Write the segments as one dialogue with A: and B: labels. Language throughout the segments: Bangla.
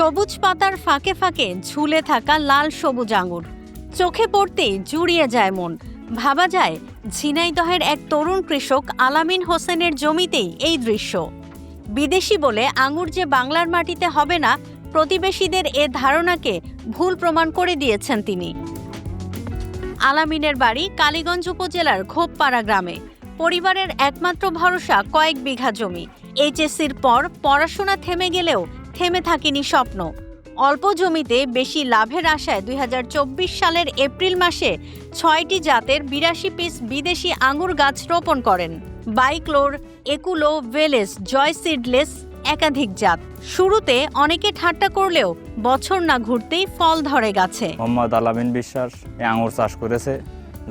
A: সবুজ পাতার ফাঁকে ফাঁকে ঝুলে থাকা লাল সবুজ আঙুর। চোখে পড়তেই জুড়িয়ে যায় মন। ভাবা যায়, ঝিনাইদহের এক তরুণ কৃষক আলামিন হোসেনের জমিতেই এই দৃশ্য। বিদেশি বলে আঙুর যে বাংলার মাটিতে হবে না, প্রতিবেশীদের এ ধারণাকে ভুল প্রমাণ করে দিয়েছেন তিনি। আলামিনের বাড়ি কালীগঞ্জ উপজেলার খোপপাড়া গ্রামে। পরিবারের একমাত্র ভরসা কয়েক বিঘা জমি। এইচএসসির পর পড়াশোনা থেমে গেলেও থেমে থাকেনি স্বপ্ন। অল্প জমিতে বেশি লাভের আশায় দু হাজার চব্বিশ সালের এপ্রিল মাসে ছয়টি জাতের বিরাশি পিস বিদেশি আঙুর গাছ রোপণ করেন। বাইক্লোর, একুলো, ভেলেস, জয় সিডলেস একাধিক জাত। শুরুতে অনেকে ঠাট্টা করলেও বছর না ঘুরতেই ফল ধরে গাছে।
B: মোহাম্মদ আলামিন বিশ্বাস আঙুর চাষ করেছে।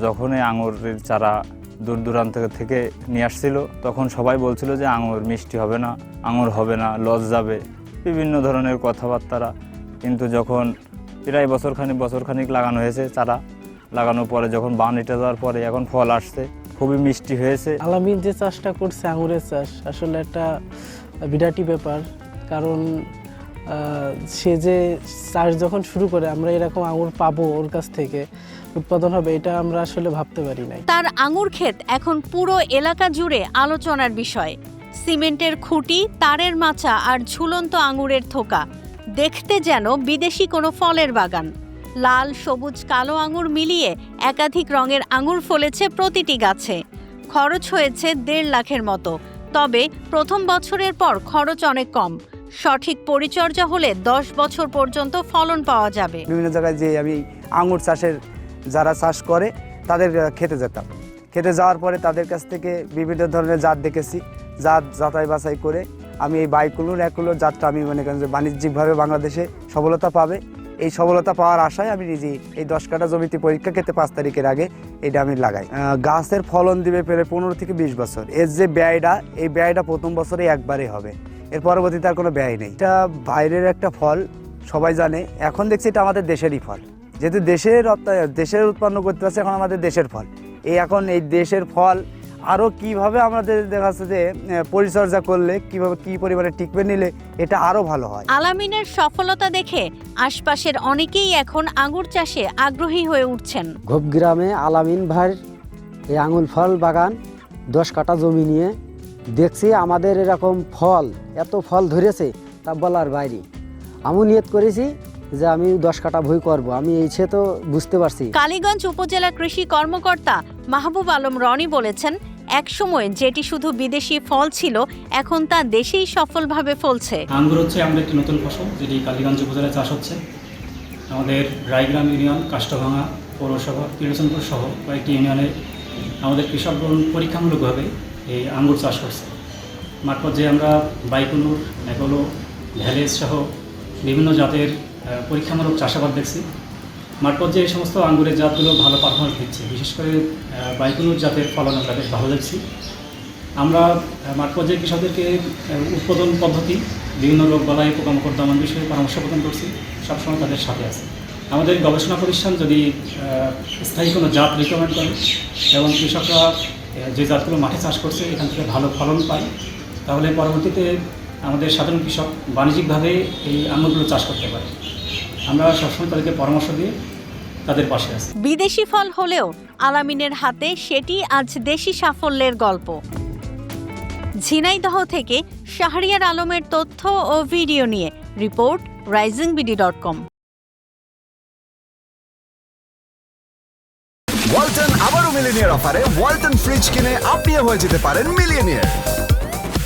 B: যখন এই আঙুরের চারা দূর দূরান্ত থেকে নিয়ে আসছিল, তখন সবাই বলছিল যে আঙুর মিষ্টি হবে না আঙুর হবে না, লস যাবে। বিভিন্ন ধরনের কথাবার্তারা। কিন্তু যখন প্রায় বছরখানিক বছরখানিক লাগানো হয়েছে চারা লাগানোর পরে যখন বান বানিটা যাওয়ার পরে এখন ফল আসছে খুবই মিষ্টি হয়েছে।
C: আলামিন যে চাষটা করছে আঙুরের চাষ আসলে একটা বিরাটি ব্যাপার। কারণ সে যে চাষ যখন শুরু করে আমরা এরকম আঙুর পাবো ওর কাছ থেকে উৎপাদন হবে এটা আমরা আসলে ভাবতে পারি নাই।
A: তার আঙুর ক্ষেত এখন পুরো এলাকা জুড়ে আলোচনার বিষয়। সিমেন্টের খুঁটি, তারের মাচা আর ঝুলন্ত আঙুরের থোকা। দেখতে যেন বিদেশি কোনো ফলের বাগান। লাল, সবুজ, কালো আঙুর মিলিয়ে একাধিক রঙের আঙুর ফলেছে প্রতিটি গাছে। খরচ হয়েছে দেড় লাখের মতো। তবে প্রথম বছরের পর খরচ অনেক কম। সঠিক পরিচর্যা হলে দশ বছর পর্যন্ত ফলন পাওয়া যাবে।
D: বিভিন্ন জায়গায় যে আমি আঙুর চাষের যারা চাষ করে, তাদের খেতে যেতাম। খেতে যাওয়ার পরে তাদের কাছ থেকে বিভিন্ন ধরনের জাত দেখেছি। জাত, যাচাই বাছাই করে আমি এই বাইকুলুর, একুলোর জাতটা আমি মনে করেন যে বাণিজ্যিকভাবে বাংলাদেশে সফলতা পাবে। এই সফলতা পাওয়ার আশায় আমি নিজেই এই দশ কাঠা জমিতে পরীক্ষা খেতে পাঁচ তারিখের আগে এটা আমি লাগাই। গাছের ফলন দিবে পেলে পনেরো থেকে বিশ বছর। এর যে ব্যয়টা, এই ব্যয়টা প্রথম বছরে একবারে হবে। এর পরবর্তীতে আর কোনো ব্যয় নেই। এটা বাইরের একটা ফল, সবাই জানে। এখন দেখছি এটা আমাদের দেশেরই ফল। যেহেতু দেশের দেশের উৎপন্ন করতে পারছে, এখন আমাদের দেশের ফল। এই এখন এই দেশের ফল আরও কীভাবে আমাদের দেখা যাচ্ছে যে পরিচর্যা করলে কীভাবে কি পরিমাণে টিকবে নিলে এটা আরও ভালো হয়।
A: আলামিনের সফলতা দেখে আশপাশের অনেকেই এখন আঙুর চাষে আগ্রহী হয়ে উঠছেন।
E: ঘোপ গ্রামে আলামিন ভাইয়ের এই আঙুল ফল বাগান দশ কাটা জমি নিয়ে দেখছি আমাদের এরকম ফল এত ফল ধরেছে তা বলার বাইরে। আমি নিয়ত করেছি যে আমি দশ কাটা বই করব। আমি এই সে তো বুঝতে পারছি।
A: কালীগঞ্জ উপজেলা কৃষি কর্মকর্তা মাহবুব আলম রনি বলেছেন এক সময় যেটি শুধু বিদেশি ফল ছিল এখন তা দেশেই সফলভাবে ফলছে।
F: আঙ্গুর হচ্ছে আমাদের একটি নতুন ফসল যেটি কালীগঞ্জ উপজেলায় চাষ হচ্ছে। আমাদের রায়গ্রাম ইউনিয়ন কাষ্টভাঙা পৌরসভা পিরোজনপুর সহ কয়েকটি ইউনিয়নে আমাদের কৃষকগণ পরীক্ষামূলকভাবে এই আঙ্গুর চাষ করছে। মাঠ পর্যায়ে আমরা বাইকুনুর এগোলো ভ্যালেজ সহ বিভিন্ন জাতের পরীক্ষামূলক চাষাবাদ দেখছি। মাঠ পর্যায়ে এই সমস্ত আঙ্গুরের জাতগুলো ভালো পারফরমেন্স দিচ্ছে, বিশেষ করে বাইকুনুর জাতের ফলন আমরা বেশ ভালো দেখছি। আমরা মাঠ পর্যায়ে কৃষকদেরকে উৎপাদন পদ্ধতি, বিভিন্ন রোগ বালাই, পোকামাকড় দমন বিষয়ে পরামর্শ প্রদান করছি, সবসময় তাদের সাথে আছে। আমাদের গবেষণা প্রতিষ্ঠান যদি স্থায়ী কোনো জাত রিকমেন্ড করে, এবং কৃষকরা যে জাতগুলো মাঠে চাষ করছে, এখান থেকে ভালো ফলন পায়, তাহলে পরবর্তীতে আমাদের সাধারণ কৃষক বাণিজ্যিকভাবে এই আঙুরগুলো চাষ করতে পারে। আমরা সবসময় তাদেরকে পরামর্শ দিয়ে তাদের পাশে আছি।
A: বিদেশি ফল হলেও আলামিনের হাতে সেটি আজ দেশি সাফল্যের গল্প। ঝিনাইদহ থেকে শাহরিয়ার আলমের তথ্য ও ভিডিও নিয়ে report rising BD dot com.
G: Walton আবারও মিলিনিয়ার অফারে ওয়ালটন ফ্রিজ কিনে আপনিও হয়ে যেতে পারেন মিলিয়নিয়ার।